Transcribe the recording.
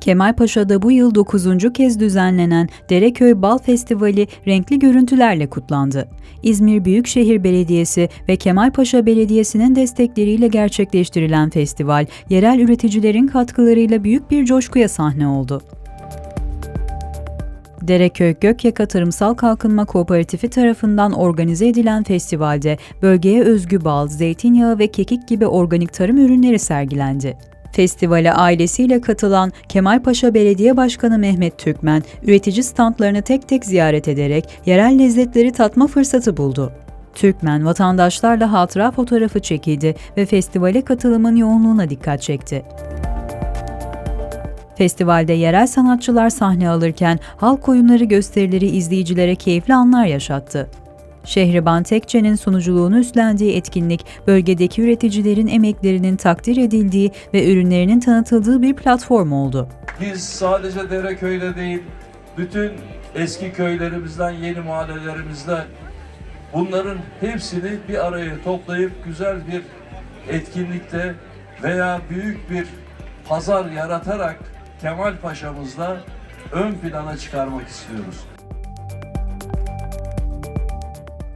Kemalpaşa'da bu yıl 9. kez düzenlenen Dereköy Bal Festivali renkli görüntülerle kutlandı. İzmir Büyükşehir Belediyesi ve Kemalpaşa Belediyesi'nin destekleriyle gerçekleştirilen festival, yerel üreticilerin katkılarıyla büyük bir coşkuya sahne oldu. Dereköy Gökyaka Tarımsal Kalkınma Kooperatifi tarafından organize edilen festivalde bölgeye özgü bal, zeytinyağı ve kekik gibi organik tarım ürünleri sergilendi. Festivale ailesiyle katılan Kemalpaşa Belediye Başkanı Mehmet Türkmen, üretici standlarını tek tek ziyaret ederek yerel lezzetleri tatma fırsatı buldu. Türkmen vatandaşlarla hatıra fotoğrafı çekildi ve festivale katılımın yoğunluğuna dikkat çekti. Festivalde yerel sanatçılar sahne alırken halk oyunları gösterileri izleyicilere keyifli anlar yaşattı. Şehriban Tekçe'nin sunuculuğunu üstlendiği etkinlik, bölgedeki üreticilerin emeklerinin takdir edildiği ve ürünlerinin tanıtıldığı bir platform oldu. Biz sadece Dereköy'de değil, bütün eski köylerimizden, yeni mahallelerimizden bunların hepsini bir araya toplayıp güzel bir etkinlikte veya büyük bir pazar yaratarak Kemal Paşa'mızla ön plana çıkarmak istiyoruz.